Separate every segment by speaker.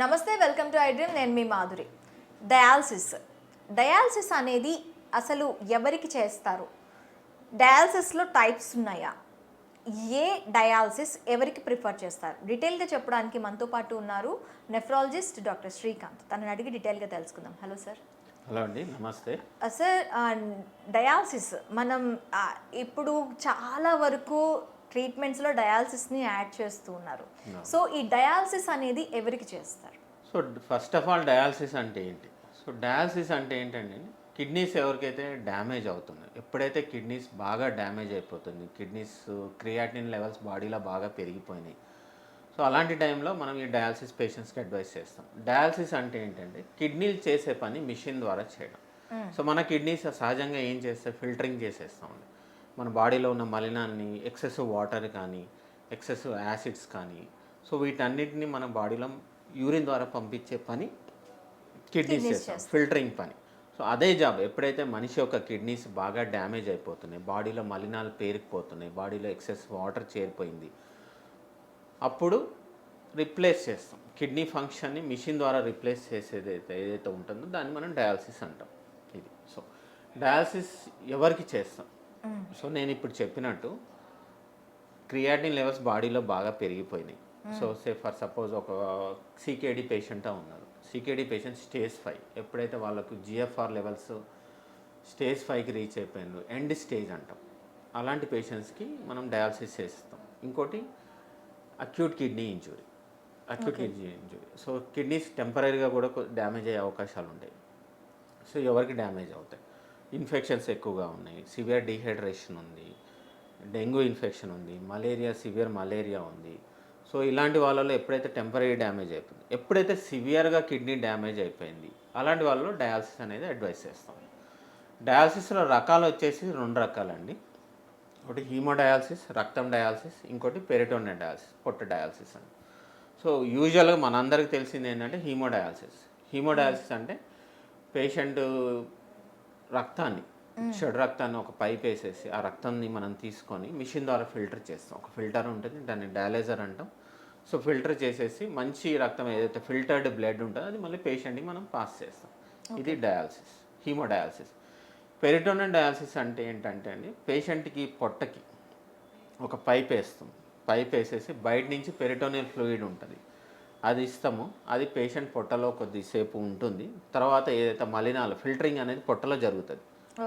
Speaker 1: నమస్తే welcome to iDream నేను మీ Madhuri dialysis dialysis అనేది అసలు ఎవరికి చేస్తారు డయాలసిస్లో టైప్స్ ఉన్నాయా ఏ డయాలసిస్ ఎవరికి ప్రిఫర్ చేస్తారు డీటెయిల్గా చెప్పడానికి మనతో పాటు ఉన్నారు నెఫ్రాలజిస్ట్ డాక్టర్ శ్రీకాంత్ తనని అడిగి డీటెయిల్గా తెలుసుకుందాం హలో సార్
Speaker 2: హలో అండి నమస్తే
Speaker 1: సార్ డయాలసిస్ మనం ఇప్పుడు చాలా వరకు ట్రీట్మెంట్స్లో డయాలసిస్ని యాడ్ చేస్తూ ఉన్నారు సో ఈ డయాలసిస్ అనేది ఎవరికి చేస్తారు
Speaker 2: so first of all dialysis అంటే ఏంటి సో డయాలసిస్ అంటే ఏంటంటే కిడ్నీస్ ఎవరికైతే డ్యామేజ్ అవుతున్నాయి ఎప్పుడైతే కిడ్నీస్ బాగా డ్యామేజ్ అయిపోతుంది కిడ్నీస్ క్రియాటిన్ లెవెల్స్ బాడీలో బాగా పెరిగిపోయినాయి సో అలాంటి టైంలో మనం ఈ డయాలసిస్ పేషెంట్స్కి అడ్వైస్ చేస్తాం డయాలసిస్ అంటే ఏంటంటే కిడ్నీలు చేసే పని మిషన్ ద్వారా చేయడం సో మన కిడ్నీస్ సహజంగా ఏం చేస్తే ఫిల్టరింగ్ చేసేస్తామండి మన బాడీలో ఉన్న మలినాన్ని ఎక్సెసివ్ వాటర్ కానీ ఎక్సెసివ్ యాసిడ్స్ కానీ సో వీటన్నిటిని మన బాడీలో యూరిన్ ద్వారా పంపించే పని కిడ్నీస్ చేస్తాం ఫిల్టరింగ్ పని సో అదే జాబ్ ఎప్పుడైతే మనిషి యొక్క కిడ్నీస్ బాగా డ్యామేజ్ అయిపోతున్నాయి బాడీలో మలినాలు పేరుకుపోతున్నాయి బాడీలో ఎక్సెస్ వాటర్ చేరిపోయింది అప్పుడు రిప్లేస్ చేస్తాం కిడ్నీ ఫంక్షన్ని మిషన్ ద్వారా రిప్లేస్ చేసేది ఏదైతే ఉంటుందో దాన్ని మనం డయాలసిస్ అంటాం ఇది సో డయాలసిస్ ఎవరికి చేస్తాం సో నేను ఇప్పుడు చెప్పినట్టు క్రియాటిన్ లెవెల్స్ బాడీలో బాగా పెరిగిపోయినాయి so hmm. Say for suppose ఒక సికేడి పేషెంట్ ఉన్నారు సికేడి పేషెంట్ స్టేజ్ ఫైవ్ ఎప్పుడైతే వాళ్ళకు జిఎఫ్ఆర్ లెవెల్స్ స్టేజ్ ఫైవ్కి రీచ్ అయిపోయిందో ఎండ్ స్టేజ్ అంటాం అలాంటి పేషెంట్స్కి మనం డయాలసిస్ చేస్తాం ఇంకోటి acute kidney injury acute kidney injury so kidneys టెంపరీగా కూడా డ్యామేజ్ అయ్యే అవకాశాలు ఉంటాయి సో ఎవరికి డ్యామేజ్ అవుతాయి ఇన్ఫెక్షన్స్ ఎక్కువగా ఉన్నాయి సివియర్ డిహైడ్రేషన్ ఉంది డెంగ్యూ ఇన్ఫెక్షన్ ఉంది మలేరియా సివియర్ మలేరియా ఉంది సో ఇలాంటి వాళ్ళలో ఎప్పుడైతే టెంపరీ డ్యామేజ్ అయిపోయింది ఎప్పుడైతే సివియర్గా కిడ్నీ డ్యామేజ్ అయిపోయింది అలాంటి వాళ్ళు డయాలసిస్ అనేది అడ్వైస్ చేస్తాం డయాలసిస్లో రకాలు వచ్చేసి రెండు రకాలండి ఒకటి హీమోడయాలసిస్ రక్తం డయాలసిస్ ఇంకోటి పెరిటోనియ డయాలసిస్ పొట్ట డయాలసిస్ అని సో యూజువల్గా మనందరికీ తెలిసింది ఏంటంటే హీమోడయాలసిస్ హీమోడయాలసిస్ అంటే పేషెంట్ రక్తాన్ని చెడు రక్తాన్ని ఒక పైప్ వేసేసి ఆ రక్తాన్ని మనం తీసుకొని మిషన్ ద్వారా ఫిల్టర్ చేస్తాం ఒక ఫిల్టర్ ఉంటుంది దాన్ని డయాలైజర్ అంటాం సో ఫిల్టర్ చేసేసి మంచి రక్తం ఏదైతే ఫిల్టర్డ్ బ్లడ్ ఉంటుందో అది మళ్ళీ పేషెంట్కి మనం పాస్ చేస్తాం ఇది డయాలసిస్ హీమోడయాలసిస్ పెరిటోన డయాలసిస్ అంటే ఏంటంటే అండి పేషెంట్కి పొట్టకి ఒక పైప్ వేస్తాం పైప్ వేసేసి బయట నుంచి పెరిటోనియల్ ఫ్లూయిడ్ ఉంటుంది అది ఇస్తాము అది పేషెంట్ పొట్టలో కొద్దిసేపు ఉంటుంది తర్వాత ఏదైతే మలినాలు ఫిల్టరింగ్ అనేది పొట్టలో జరుగుతుంది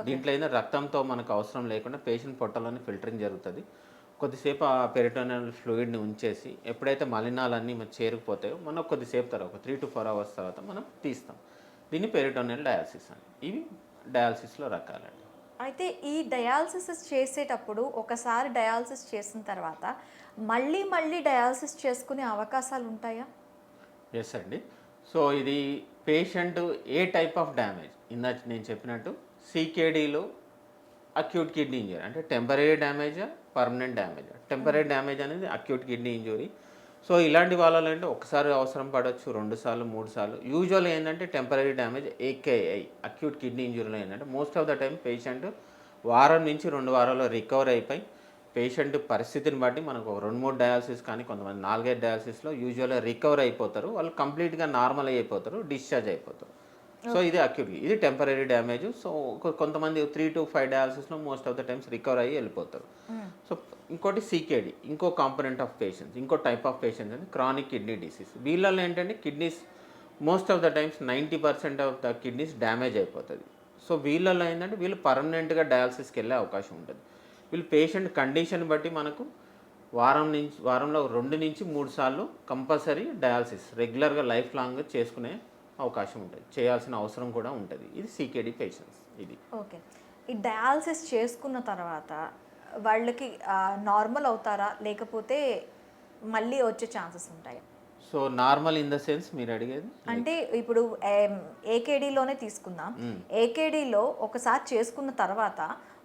Speaker 2: దీంట్లో అయితే రక్తంతో మనకు అవసరం లేకుండా పేషెంట్ పొట్టలోనే ఫిల్టరింగ్ జరుగుతుంది కొద్దిసేపు ఆ పెరిటోనల్ ఫ్లూయిడ్ని ఉంచేసి ఎప్పుడైతే మలినాలన్నీ చేరుకుపోతాయో మనం కొద్దిసేపు తర్వాత త్రీ టు ఫోర్ అవర్స్ తర్వాత మనం తీస్తాం దీన్ని పెరిటోనల్ డయాలసిస్ అని ఇవి డయాలసిస్లో రకాలండి
Speaker 1: అయితే ఈ డయాలసిస్ చేసేటప్పుడు ఒకసారి డయాలసిస్ చేసిన తర్వాత మళ్ళీ మళ్ళీ డయాలసిస్ చేసుకునే అవకాశాలు ఉంటాయా
Speaker 2: ఎస్ అండి సో ఇది patient A type of damage ఇందా నేను చెప్పినట్టు సీకేడీలో అక్యూట్ కిడ్నీ ఇంజురీ అంటే టెంపరీ డ్యామేజా పర్మనెంట్ డ్యామేజా టెంపరీ డ్యామేజ్ అనేది అక్యూట్ కిడ్నీ ఇంజురీ సో ఇలాంటి వాళ్ళలో అంటే ఒకసారి అవసరం పడవచ్చు రెండు సార్లు మూడు సార్లు యూజువల్ ఏంటంటే temporary damage AKI acute kidney ఇంజురీలో ఏంటంటే most of the time patient వారం నుంచి రెండు వారాల్లో రికవర్ అయిపోయి పేషెంట్ పరిస్థితిని బట్టి మనకు ఒక రెండు మూడు డయాలసిస్ కానీ కొంతమంది నాలుగైదు డయాలసిస్లో యూజువల్గా రికవర్ అయిపోతారు వాళ్ళు కంప్లీట్గా నార్మల్ అయిపోతారు డిశ్చార్జ్ అయిపోతారు సో ఇది అక్యూట్లీ ఇది టెంపరీ డ్యామేజ్ సో కొంతమంది three to five డయాలసిస్లో most of the times recover అయ్యి వెళ్ళిపోతారు సో ఇంకోటి సీకేడి ఇంకో కాంపొనెంట్ ఆఫ్ పేషెంట్స్ ఇంకో టైప్ ఆఫ్ పేషెంట్స్ అని క్రానిక్ కిడ్నీ డిసీజ్ వీళ్ళల్లో ఏంటంటే kidneys most of the times ninety percent of the kidneys damage అయిపోతుంది సో వీళ్ళల్లో ఏంటంటే వీళ్ళు పర్మనెంట్గా డయాలసిస్కి వెళ్ళే అవకాశం ఉంటుంది వీళ్ళు పేషెంట్ కండిషన్ బట్టి మనకు వారం నుంచి వారంలో రెండు నుంచి మూడు సార్లు కంపల్సరీ డయాలసిస్ రెగ్యులర్గా లైఫ్ లాంగ్ చేసుకునే అవకాశం ఉంటుంది చేయాల్సిన అవసరం కూడా ఉంటుంది ఇది సీకేడి పేషెంట్స్ ఇది
Speaker 1: ఓకే ఈ డయాలసిస్ చేసుకున్న తర్వాత వాళ్ళకి నార్మల్ అవుతారా లేకపోతే మళ్ళీ వచ్చే ఛాన్సెస్ ఉంటాయి
Speaker 2: so normal in the sense మీరు అడిగేది
Speaker 1: అంటే ఇప్పుడు ఏకేడీలోనే తీసుకుందాం ఏకేడీలో hmm. ఒకసారి చేసుకున్న తర్వాత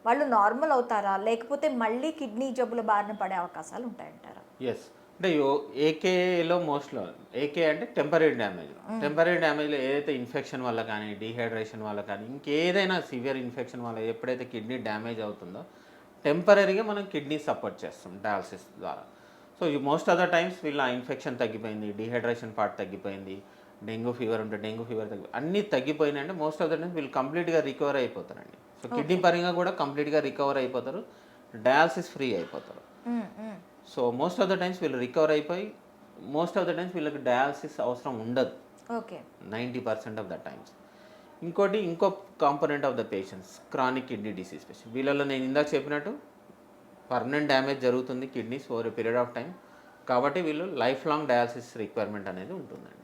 Speaker 1: వాళ్ళు నార్మల్ అవుతారా లేకపోతే మళ్ళీ కిడ్నీ జబ్బుల బారిన పడే అవకాశాలు ఉంటాయంటారా
Speaker 2: ఎస్ అంటే ఏకేలో మోస్ట్లో ఏకే అంటే టెంపరీ డ్యామేజ్ టెంపరీ డ్యామేజ్లో ఏదైతే ఇన్ఫెక్షన్ వల్ల కానీ డీహైడ్రేషన్ వల్ల కానీ ఇంకేదైనా సివియర్ ఇన్ఫెక్షన్ వల్ల ఎప్పుడైతే కిడ్నీ డ్యామేజ్ అవుతుందో టెంపరీగా మనం కిడ్నీ సపోర్ట్ చేస్తాం డయాలసిస్ ద్వారా so most of the times వీళ్ళ ఇన్ఫెక్షన్ తగ్గిపోయింది డీహైడ్రేషన్ పార్ట్ తగ్గిపోయింది డెంగ్యూ ఫీవర్ ఉంటే డెంగ్యూ ఫీవర్ తగ్గి అన్నీ తగ్గిపోయినాయంటే మోస్ట్ ఆఫ్ ద టైమ్ వీళ్ళు కంప్లీట్గా రికవర్ అయిపోతారండి సో కిడ్నీ పరంగా కూడా కంప్లీట్గా రికవర్ అయిపోతారు డయాలసిస్ ఫ్రీ అయిపోతారు so most of the times వీళ్ళు రికవర్ అయిపోయి మోస్ట్ ఆఫ్ ద టైమ్స్ వీళ్ళకి డయాలసిస్ అవసరం ఉండదు
Speaker 1: okay
Speaker 2: ninety percent of the times ఇంకోటి ఇంకో component of the patients chronic kidney disease patient వీళ్ళలో నేను ఇందాక చెప్పినట్టు పర్మనెంట్ డ్యామేజ్ జరుగుతుంది kidneys over period of time కాబట్టి వీళ్ళు లైఫ్ లాంగ్ డయాలసిస్ రిక్వైర్మెంట్ అనేది ఉంటుందండి